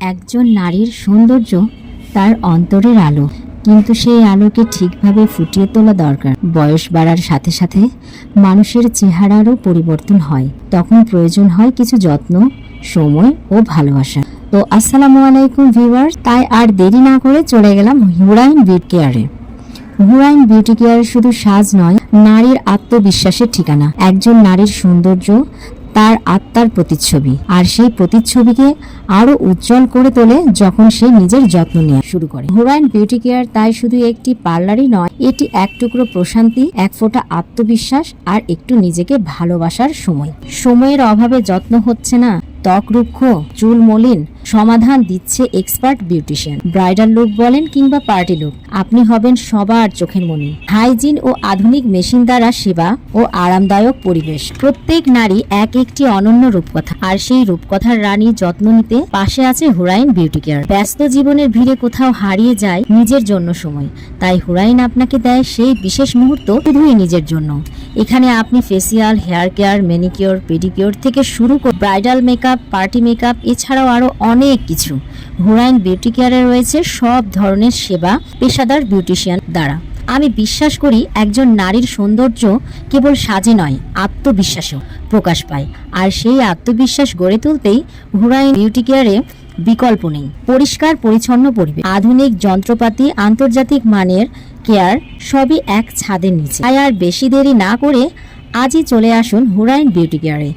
একজন নারীর সৌন্দর্য তার অন্তরের আলো। কিন্তু সেই আলোকে ঠিকভাবে ফুটিয়ে তোলা দরকার। বয়স বাড়ার সাথে সাথে মানুষের চেহারারও পরিবর্তন হয়। তখন প্রয়োজন হয় কিছু যত্ন, সময় ও ভালোবাসা। তো আসসালামু আলাইকুম ভিউয়ার তাই আর দেরি না করে চলে গেলাম হুরাইন বিউটি কেয়ারে। হুরাইন বিউটি কেয়ার শুধু সাজ নয়, নারীর আত্মবিশ্বাসের ঠিকানা। একজন নারীর সৌন্দর্য তার আত্মার প্রতিচ্ছবি। আর সেই প্রতিচ্ছবিকে আরও উজ্জ্বল করে তোলে যখন সে নিজের যত্ন নেওয়া শুরু করে। হোরাইন বিউটি কেয়ার তাই শুধু একটি পার্লারই নয়, এটি এক টুকরো প্রশান্তি, এক ফোঁটা আত্মবিশ্বাস আর একটু নিজেকে ভালোবাসার সময়। সময়ের অভাবে যত্ন হচ্ছে না ত্বক রুক্ষ চুল মলিন সমাধান দিচ্ছে এক্সপার্ট বিউটিশিয়ান। ব্রাইডাল লুক বলেন কিংবা পার্টি লুক, আপনি হবেন সবার চোখের মনি। হাইজিন ও আধুনিক মেশিন দ্বারা সেবা ও আরামদায়ক পরিবেশ। প্রত্যেক নারী এক একটি অনন্য রূপকথা, আর সেই রূপকথার রানী যত্ন নিতে পাশে আছে হুরাইন বিউটি কেয়ার। ব্যস্ত জীবনের ভিড়ে কোথাও হারিয়ে যায় নিজের জন্য সময়। তাই হুরাইন আপনাকে দেয় সেই বিশেষ মুহূর্ত শুধুই নিজের জন্য। এখানে আপনি facial hair care manicure pedicure থেকে শুরু করে ব্রাইডাল মেকআপ পার্টি মেকআপ এছাড়াও আরও অনেক কিছু। হুরাইন বিউটি কেয়ারে রয়েছে সব ধরনের সেবা পেশাদার বিউটিশিয়ান দ্বারা। আমি বিশ্বাস করি একজন নারীর সৌন্দর্য কেবল সাজে নয়, আত্মবিশ্বাসেও প্রকাশ পায়। আর সেই আত্মবিশ্বাস গড়ে তুলতেই হুরাইন বিউটি কেয়ারে বিকল্প নেই। পরিষ্কার, পরিচ্ছন্ন পরিবেশ। আধুনিক যন্ত্রপাতি, আন্তর্জাতিক মানের কেয়ার সবই এক ছাদের নিচে। তাই আর বেশি দেরি না করে আজই চলে আসুন হুরাইন বিউটি কেয়ারে,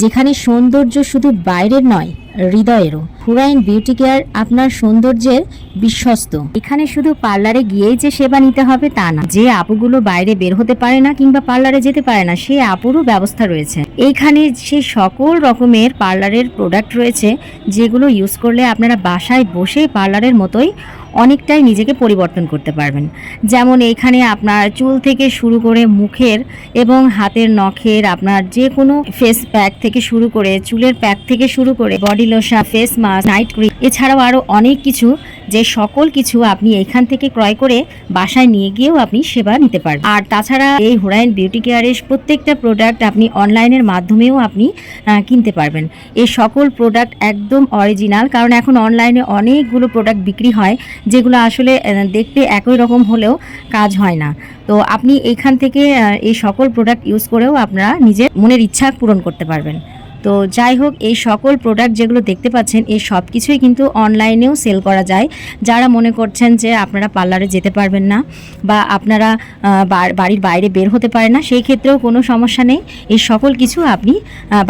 যেখানে সৌন্দর্য শুধু বাইরের নয়, হৃদয়েরও। হুরাইন বিউটি কেয়ার আপনার সৌন্দর্যের বিশ্বস্ত। এখানে শুধু পার্লারে গিয়েই যে সেবা নিতে হবে তা না, যে আপুগুলো বাইরে বের হতে পারে না কিংবা পার্লারে যেতে পারে না সেই আপুরও ব্যবস্থা রয়েছে। এইখানে সে সকল রকমের পার্লারের প্রোডাক্ট রয়েছে, যেগুলো ইউজ করলে আপনারা বাসায় বসে পার্লারের মতোই অনেকটাই নিজেকে পরিবর্তন করতে পারবেন। যেমন এখানে আপনার চুল থেকে শুরু করে মুখের এবং হাতের নখের আপনার যে কোনো ফেস প্যাক থেকে শুরু করে চুলের প্যাক থেকে শুরু করে body lotion face mask night cream এছাড়াও আরও অনেক কিছু যে সকল কিছু আপনি এখান থেকে ক্রয় করে বাসায় নিয়ে গিয়েও আপনি সেবা নিতে পারেন আর তাছাড়া এই হুরাইন বিউটি কেয়ারের প্রত্যেকটা প্রোডাক্ট আপনি অনলাইনের মাধ্যমেও আপনি কিনতে পারবেন। এই সকল প্রোডাক্ট একদম অরিজিনাল কারণ এখন অনলাইনে অনেকগুলো প্রোডাক্ট বিক্রি হয়, যেগুলো আসলে দেখতে একই রকম হলেও কাজ হয় না। তো আপনি এখান থেকে এই সকল প্রোডাক্ট ইউজ করেও আপনারা নিজের মনের ইচ্ছা পূরণ করতে পারবেন। তো যাই হোক, এই সকল প্রোডাক্ট যেগুলো দেখতে পাচ্ছেন, এই সব কিছুই কিন্তু অনলাইনেও সেল করা যায়। যারা মনে করছেন যে আপনারা পার্লারে যেতে পারবেন না বা আপনারা বাড়ির বাইরে বের হতে পারে না, সেই ক্ষেত্রেও কোনো সমস্যা নেই। এই সকল কিছু আপনি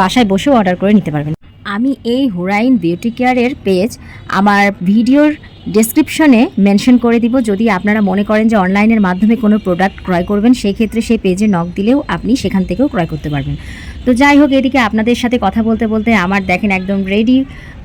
বাসায় বসেও অর্ডার করে নিতে পারবেন। আমি এই হুরাইন বিউটি কেয়ারের পেজ আমার ভিডিওর ডেসক্রিপশনে মেনশন করে দিব। যদি আপনারা মনে করেন যে অনলাইনের মাধ্যমে কোনো প্রোডাক্ট ক্রয় করবেন সেই ক্ষেত্রে সেই পেজে নক দিলেও আপনি সেখান থেকেও ক্রয় করতে পারবেন। তো যাই হোক, এদিকে আপনাদের সাথে কথা বলতে বলতে আমার দেখেন একদম রেডি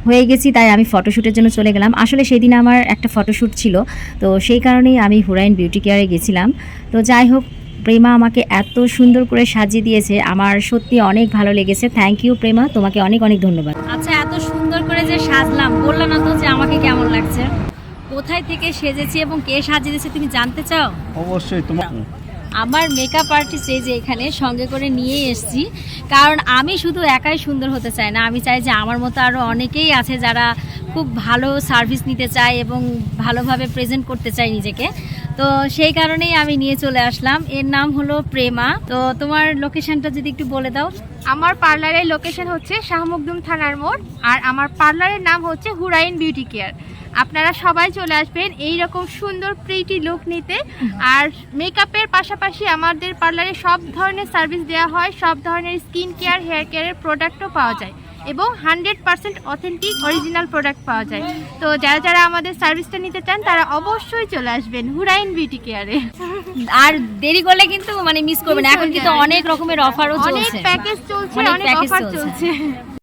হয়ে গেছি, তাই আমি ফটোশ্যুটের জন্য চলে গেলাম। আসলে সেদিন আমার একটা ফটোশ্যুট ছিল, তো সেই কারণেই আমি হুরাইন বিউটি কেয়ারে গেছিলাম। তো যাই হোক প্রেমা আমাকে এত সুন্দর করে সাজিয়ে দিয়েছে। আমার সত্যি অনেক ভালো লেগেছে। Thank you Prema. তোমাকে অনেক অনেক ধন্যবাদ। আচ্ছা এত সুন্দর করে যে সাজলাম বলল না তো যে আমাকে কেমন লাগছে? কোথায় থেকে সেজেছি এবং কে সাজিয়ে দিয়েছে তুমি জানতে চাও? অবশ্যই তোমার আমার মেকআপ আর্টিস্ট এই যে এখানে সঙ্গে করে নিয়ে এসেছি। কারণ আমি শুধু একাই সুন্দর হতে চাই না আমি চাই যে আমার মতো আরও অনেকেই আছে যারা খুব ভালো সার্ভিস নিতে চায় এবং ভালোভাবে প্রেজেন্ট করতে চায় নিজেকে। তো সেই কারণেই আমি নিয়ে চলে আসলাম। এর নাম হলো প্রেমা। তো তোমার লোকেশনটা যদি একটু বলে দাও। আমার পার্লারের লোকেশন হচ্ছে শাহমকদুম থানার মোড়, আর আমার পার্লারের নাম হচ্ছে হুরাইন বিউটি কেয়ার আপনারা সবাই চলে আসবেন এই রকম সুন্দর প্রিটি লুক নিতে। আর মেকআপের পাশাপাশি আমাদের পার্লারে সব ধরনের সার্ভিস দেওয়া হয়, সব ধরনের স্কিন কেয়ার হেয়ার কেয়ারের প্রোডাক্টও পাওয়া যায়। এবং hundred percent authentic original product পাওয়া যায়। তো যারা যারা আমাদের সার্ভিসটা নিতে চান তারা অবশ্যই চলে আসবেন হুরাইন বিউটি কেয়ারে। আর দেরি করলে কিন্তু মানে মিস করবেন এখন কিন্তু অনেক রকমের অফারও চলছে অনেক প্যাকেজ চলছে অনেক অফার। চলছে।